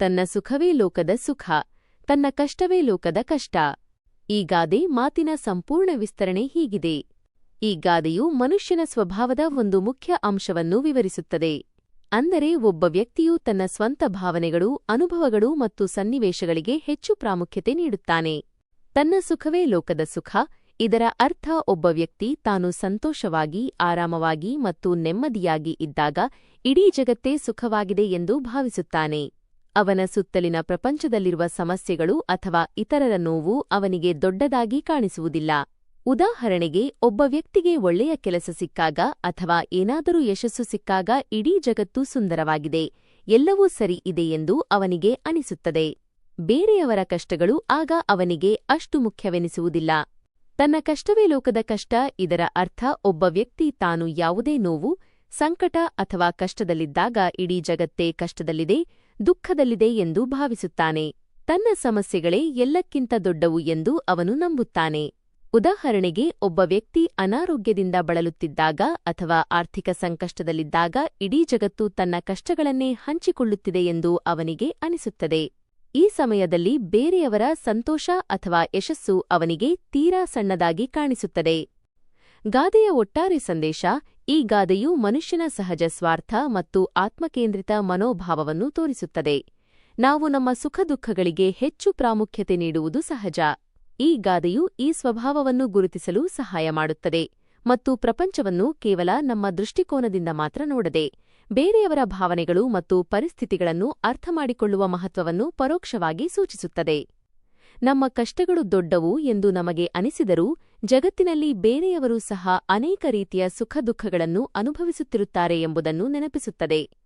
ತನ್ನ ಸುಖವೇ ಲೋಕದ ಸುಖ, ತನ್ನ ಕಷ್ಟವೇ ಲೋಕದ ಕಷ್ಟ. ಈ ಗಾದೆ ಮಾತಿನ ಸಂಪೂರ್ಣ ವಿಸ್ತರಣೆ ಹೀಗಿದೆ. ಈ ಗಾದೆಯು ಮನುಷ್ಯನ ಸ್ವಭಾವದ ಒಂದು ಮುಖ್ಯ ಅಂಶವನ್ನು ವಿವರಿಸುತ್ತದೆ. ಅಂದರೆ ಒಬ್ಬ ವ್ಯಕ್ತಿಯು ತನ್ನ ಸ್ವಂತ ಭಾವನೆಗಳು, ಅನುಭವಗಳು ಮತ್ತು ಸನ್ನಿವೇಶಗಳಿಗೆ ಹೆಚ್ಚು ಪ್ರಾಮುಖ್ಯತೆ ನೀಡುತ್ತಾನೆ. ತನ್ನ ಸುಖವೇ ಲೋಕದ ಸುಖ, ಇದರ ಅರ್ಥ ಒಬ್ಬ ವ್ಯಕ್ತಿ ತಾನು ಸಂತೋಷವಾಗಿ, ಆರಾಮವಾಗಿ ಮತ್ತು ನೆಮ್ಮದಿಯಾಗಿ ಇದ್ದಾಗ ಇಡೀ ಜಗತ್ತೇ ಸುಖವಾಗಿದೆ ಎಂದು ಭಾವಿಸುತ್ತಾನೆ. ಅವನ ಸುತ್ತಲಿನ ಪ್ರಪಂಚದಲ್ಲಿರುವ ಸಮಸ್ಯೆಗಳು ಅಥವಾ ಇತರರ ನೋವು ಅವನಿಗೆ ದೊಡ್ಡದಾಗಿ ಕಾಣಿಸುವುದಿಲ್ಲ. ಉದಾಹರಣೆಗೆ, ಒಬ್ಬ ವ್ಯಕ್ತಿಗೆ ಒಳ್ಳೆಯ ಕೆಲಸ ಸಿಕ್ಕಾಗ ಅಥವಾ ಏನಾದರೂ ಯಶಸ್ಸು ಸಿಕ್ಕಾಗ ಇಡೀ ಜಗತ್ತು ಸುಂದರವಾಗಿದೆ. ಎಲ್ಲವೂ ಸರಿ ಇದೆ ಎಂದು ಅವನಿಗೆ ಅನಿಸುತ್ತದೆ. ಬೇರೆಯವರ ಕಷ್ಟಗಳು ಆಗ ಅವನಿಗೆ ಅಷ್ಟು ಮುಖ್ಯವೆನಿಸುವುದಿಲ್ಲ. ತನ್ನ ಕಷ್ಟವೇ ಲೋಕದ ಕಷ್ಟ, ಇದರ ಅರ್ಥ ಒಬ್ಬ ವ್ಯಕ್ತಿ ತಾನು ಯಾವುದೇ ನೋವು, ಸಂಕಟ ಅಥವಾ ಕಷ್ಟದಲ್ಲಿದ್ದಾಗ ಇಡೀ ಜಗತ್ತೇ ಕಷ್ಟದಲ್ಲಿದೆ. ದುಃಖದಲ್ಲಿದೆ ಎಂದು ಭಾವಿಸುತ್ತಾನೆ. ತನ್ನ ಸಮಸ್ಯೆಗಳೇ ಎಲ್ಲಕ್ಕಿಂತ ದೊಡ್ಡವು ಎಂದು ಅವನು ನಂಬುತ್ತಾನೆ. ಉದಾಹರಣೆಗೆ, ಒಬ್ಬ ವ್ಯಕ್ತಿ ಅನಾರೋಗ್ಯದಿಂದ ಬಳಲುತ್ತಿದ್ದಾಗ ಅಥವಾ ಆರ್ಥಿಕ ಸಂಕಷ್ಟದಲ್ಲಿದ್ದಾಗ ಇಡೀ ಜಗತ್ತು ತನ್ನ ಕಷ್ಟಗಳನ್ನೇ ಹಂಚಿಕೊಳ್ಳುತ್ತಿದೆ ಎಂದು ಅವನಿಗೆ ಅನಿಸುತ್ತದೆ. ಈ ಸಮಯದಲ್ಲಿ ಬೇರೆಯವರ ಸಂತೋಷ ಅಥವಾ ಯಶಸ್ಸು ಅವನಿಗೆ ತೀರಾ ಸಣ್ಣದಾಗಿ ಕಾಣಿಸುತ್ತದೆ. ಗಾದೆಯ ಒಟ್ಟಾರೆ ಸಂದೇಶ ಈ ಗಾದೆಯು ಮನುಷ್ಯನ ಸಹಜ ಸ್ವಾರ್ಥ ಮತ್ತು ಆತ್ಮಕೇಂದ್ರಿತ ಮನೋಭಾವವನ್ನು ತೋರಿಸುತ್ತದೆ. ನಾವು ನಮ್ಮ ಸುಖ ದುಃಖಗಳಿಗೆ ಹೆಚ್ಚು ಪ್ರಾಮುಖ್ಯತೆ ನೀಡುವುದು ಸಹಜ. ಈ ಗಾದೆಯು ಈ ಸ್ವಭಾವವನ್ನು ಗುರುತಿಸಲು ಸಹಾಯ ಮಾಡುತ್ತದೆ ಮತ್ತು ಪ್ರಪಂಚವನ್ನು ಕೇವಲ ನಮ್ಮ ದೃಷ್ಟಿಕೋನದಿಂದ ಮಾತ್ರ ನೋಡದೆ, ಬೇರೆಯವರ ಭಾವನೆಗಳು ಮತ್ತು ಪರಿಸ್ಥಿತಿಗಳನ್ನು ಅರ್ಥಮಾಡಿಕೊಳ್ಳುವ ಮಹತ್ವವನ್ನು ಪರೋಕ್ಷವಾಗಿ ಸೂಚಿಸುತ್ತದೆ. ನಮ್ಮ ಕಷ್ಟಗಳು ದೊಡ್ಡವು ಎಂದು ನಮಗೆ ಅನಿಸಿದರೂ ಜಗತ್ತಿನಲ್ಲಿ ಬೇರೆಯವರೂ ಸಹ ಅನೇಕ ರೀತಿಯ ಸುಖ ದುಃಖಗಳನ್ನು ಅನುಭವಿಸುತ್ತಿರುತ್ತಾರೆ ಎಂಬುದನ್ನು ನೆನಪಿಸುತ್ತದೆ.